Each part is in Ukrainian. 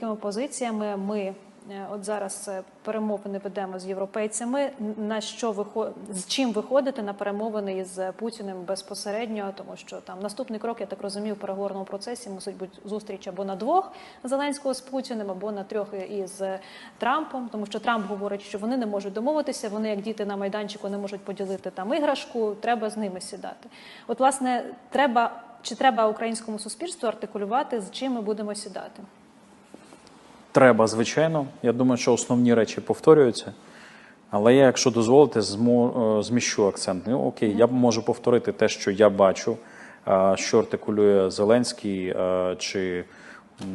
якими позиціями ми е, от зараз е, перемовини ведемо з європейцями. На що виход... з чим виходити на перемовини із Путіним безпосередньо, тому що там наступний крок, я так розумію, в переговорному процесі мусить бути зустріч або на двох Зеленського з Путіним, або на трьох із Трампом, тому що Трамп говорить, що вони не можуть домовитися. Вони, як діти на майданчику, не можуть поділити там іграшку. Треба з ними сідати. От, власне, треба чи треба українському суспільству артикулювати, з чим ми будемо сідати? Треба, звичайно. Я думаю, що основні речі повторюються. Але я, якщо дозволите, змо- е, зміщу акцент. Ну, окей, я можу повторити те, що я бачу, що артикулює Зеленський е, чи,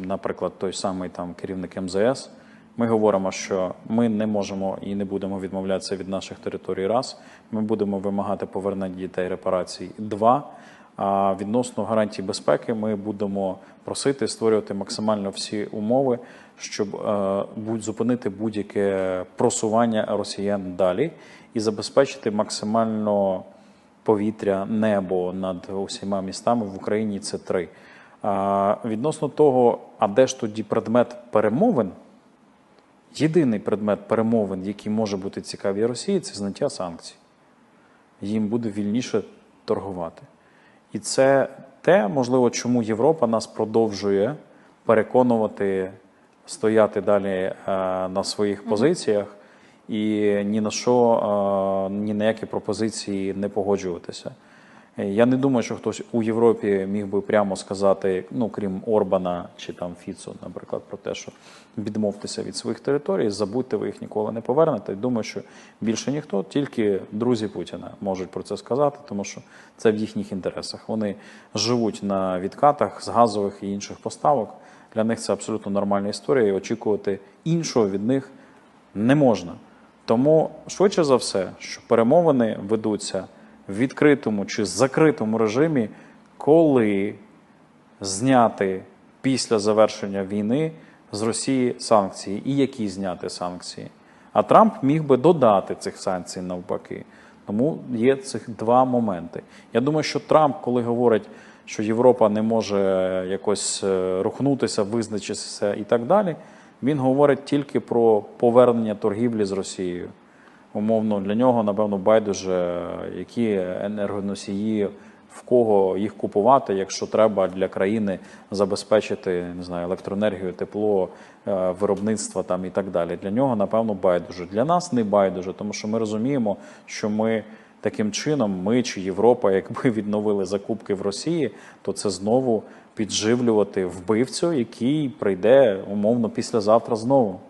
наприклад, той самий там керівник МЗС. Ми говоримо, що ми не можемо і не будемо відмовлятися від наших територій. Раз ми будемо вимагати повернення дітей репарацій. Два а відносно гарантій безпеки ми будемо просити створювати максимально всі умови, щоб е, зупинити будь-яке просування росіян далі і забезпечити максимально повітря, небо над усіма містами в Україні. Це три. А відносно того, а де ж тоді предмет перемовин? Єдиний предмет перемовин, який може бути цікавий Росії, це зняття санкцій. Їм буде вільніше торгувати. І це те, можливо, чому Європа нас продовжує переконувати стояти далі е, на своїх позиціях і ні на що, е, ні на які пропозиції не погоджуватися. Я не думаю, що хтось у Європі міг би прямо сказати, ну крім Орбана чи там Фіцо, наприклад, про те, що відмовтеся від своїх територій, забудьте, ви їх ніколи не повернете. Думаю, що більше ніхто, тільки друзі Путіна можуть про це сказати, тому що це в їхніх інтересах. Вони живуть на відкатах з газових і інших поставок. Для них це абсолютно нормальна історія, і очікувати іншого від них не можна. Тому швидше за все, що перемовини ведуться відкритому чи закритому режимі, коли зняти після завершення війни з Росії санкції і які зняти санкції. А Трамп міг би додати цих санкцій навпаки. Тому є цих два моменти. Я думаю, що Трамп, коли говорить, що Європа не може якось е, рухнутися, визначитися і так далі, він говорить тільки про повернення торгівлі з Росією. Умовно, для нього, напевно, байдуже, які енергоносії, в кого їх купувати, якщо треба для країни забезпечити не знаю, електроенергію, тепло, е, виробництво там і так далі. Для нього, напевно, байдуже. Для нас не байдуже, тому що ми розуміємо, що ми таким чином, ми чи Європа, якби відновили закупки в Росії, то це знову підживлювати вбивцю, який прийде умовно післязавтра знову.